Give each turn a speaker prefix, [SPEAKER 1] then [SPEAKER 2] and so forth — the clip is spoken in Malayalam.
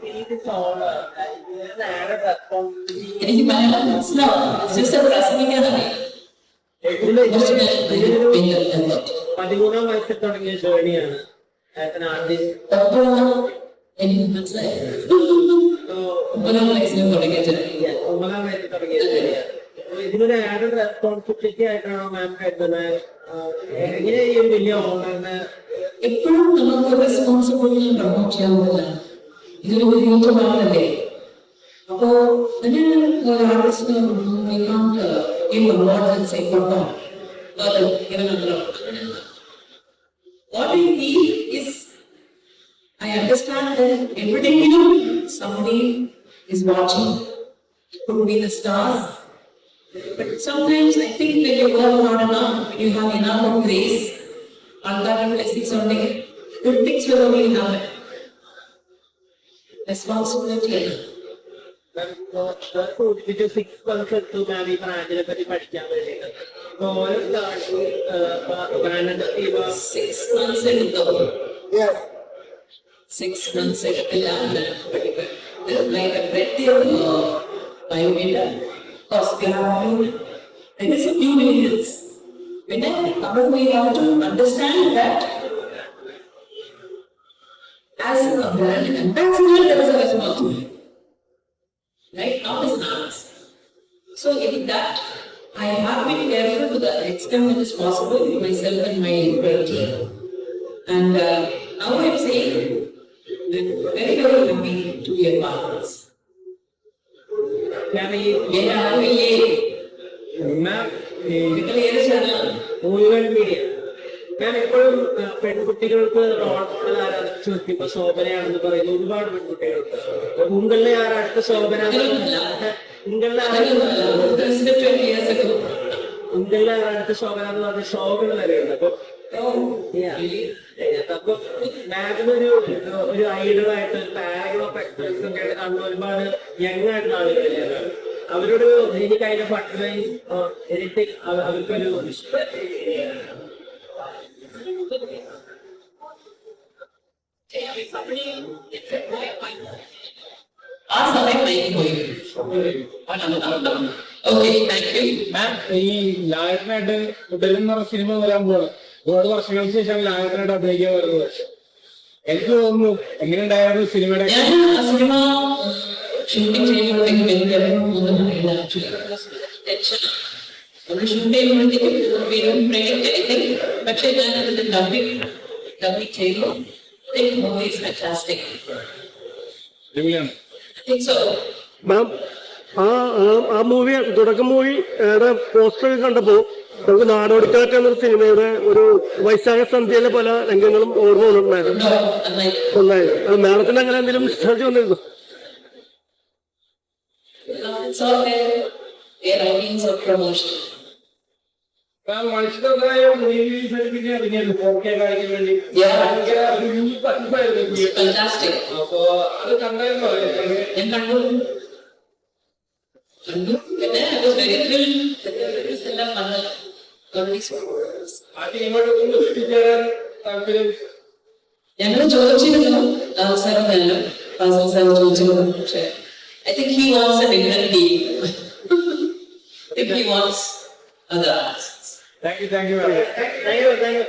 [SPEAKER 1] see this all? Uh, is there an added responsibility?
[SPEAKER 2] എനിക്ക് മലയാളം മനസ്സിലാവും
[SPEAKER 1] പതിമൂന്നാം വയസ്സിൽ തുടങ്ങിയ ജേണിയാണ്
[SPEAKER 2] എനിക്ക് മനസ്സിലായത് ഒമ്പതാം വയസ്സിലും തുടങ്ങിയത്
[SPEAKER 1] ഒമ്പതാം വയസ്സിൽ തുടങ്ങിയ ജേണിയാണ് ഇതിനൊരു ആഡഡ് റെസ്പോൺസിബിലിറ്റി ആയിട്ടാണോ മാം കരുതുന്നത് ആഹ് എങ്ങനെ ഈ ഒരു വലിയ ഓണറിന്
[SPEAKER 2] എപ്പോഴും നമുക്ക് റെസ്പോൺസിബിലിറ്റി പ്രൊമോട്ട് ചെയ്യാവുന്നതല്ല ഇതൊരു ബുദ്ധിമുട്ടുള്ളതല്ലേ അപ്പോ ഇതിന് ഒരു ആർട്ടിസ്റ്റിന് ഈ അവാർഡ് ചെയ്യപ്പെട്ടോ അത് ഇങ്ങനെ What I feel is, I understand that everything somebody is watching, could be the stars. But sometimes I think when you work hard enough, when you have enough of grace, uncommon blessings only, good things will only happen. Responsibility.
[SPEAKER 1] സൂചിപ്പിച്ചു സിക്സ് മന്ത്സ് എടുത്തു മാം ഈ ബ്രാൻഡിനെ പറ്റി പഠിക്കാൻ വേണ്ടിയിട്ട് അപ്പൊ ഓരോ ബ്രാൻഡിന്റെ
[SPEAKER 2] Six months ago. Six months ago, like a breath of biometer, hospital, it is a few minutes. When I, we have to understand that as a brand ambassador, there is a responsibility. Right, not as an artist. So in that, I have been careful to the extent that is possible, myself and my team. And uh, now I'm saying, I'm very, very happy to be a part of this.
[SPEAKER 1] Media ഞാൻ എപ്പോഴും പെൺകുട്ടികൾക്ക് റോൾ മോഡൽ ആരാധന ചോദിക്കുമ്പോ ശോഭനയാണെന്ന് പറയുന്ന ഒരുപാട് പെൺകുട്ടികളുണ്ട്. ഉങ്കളിലെ ആരാ അടുത്ത ശോഭന? ഉങ്കളിലെ ഉങ്കളിലെ ആരാ അടുത്ത ശോഭന? എന്ന് പറഞ്ഞ ഷോകൾ വരെയുണ്ട് അപ്പൊ മാമിനൊരു ഒരു ഐഡലായിട്ട് പാരഗൺ ഓഫ് എക്സ്പ്രസ് ഒക്കെ കാണുന്ന ഒരുപാട് യങ് ആയിട്ടുള്ള ആളുകളില്ലേ അവരോട് എനിക്ക് അതിന്റെ അഡ്വൈസ് എനിത്തിങ് അവർക്കൊരു
[SPEAKER 2] ആ സമയം പോയി. ഓക്കെ താങ്ക് യു
[SPEAKER 3] മാം ഈ ലായകനായിട്ട് ഉടലെന്ന് പറഞ്ഞ സിനിമ വരാൻ പോവാണ്. ഒരുപാട് വർഷങ്ങൾക്ക് ശേഷം ലായകനായിട്ട് അഭിനയിക്കാൻ വരുന്നത് എനിക്ക് തോന്നുന്നു എങ്ങനെയുണ്ടായിരുന്നു സിനിമയുടെ
[SPEAKER 2] സിനിമ ഷൂട്ടിംഗ് ചെയ്യുമ്പോഴത്തേക്കും എനിക്ക് ഒന്നും അറിയില്ല ടെൻഷൻ നമ്മൾ ഷൂട്ട് ചെയ്യുമ്പോഴത്തേക്കും വരും പ്രേരിക്കും പക്ഷേ ഞാൻ അതിന്റെ ഡബിങ് ഡബിങ് ചെയ്തു. മൂവി ഇസ് ഫാന്റാസ്റ്റിക്
[SPEAKER 3] അടിപൊളിയാണ്.
[SPEAKER 2] I think
[SPEAKER 4] so ma'am uh uh- movie തുടക്കം മൂവി പോസ്റ്റർ കണ്ടപ്പോ നമുക്ക് നാടോടിക്കാറ്റ് എന്ന സിനിമയുടെ ഒരു വൈശാഖ സന്ധ്യയിലെ പല രംഗങ്ങളും ഓർമ്മ വന്നിട്ടുണ്ടായിരുന്നു.
[SPEAKER 2] നന്നായി.
[SPEAKER 4] നന്നായി അത് മേളത്തിന് അങ്ങനെ എന്തെങ്കിലും ശ്രദ്ധ വന്നിരുന്നു.
[SPEAKER 3] അപ്പൊ അത് കണ്ടായിരുന്നു.
[SPEAKER 2] പിന്നെ അത് വെരി ത്രിൽ എല്ലാം വന്ന്
[SPEAKER 3] ആ ടീമായിട്ട് ഒന്ന് എത്തിച്ചേരാൻ താല്പര്യം
[SPEAKER 2] ഞങ്ങൾ ചോദിച്ചിരുന്നു ലാൽ സാറിനെല്ലാം ഫാസൽ സാർ ചോദിച്ചിരുന്നു പക്ഷേ I think he wants a different team I think he wants other artist
[SPEAKER 3] thank you thank you ma'am
[SPEAKER 1] thank you thank you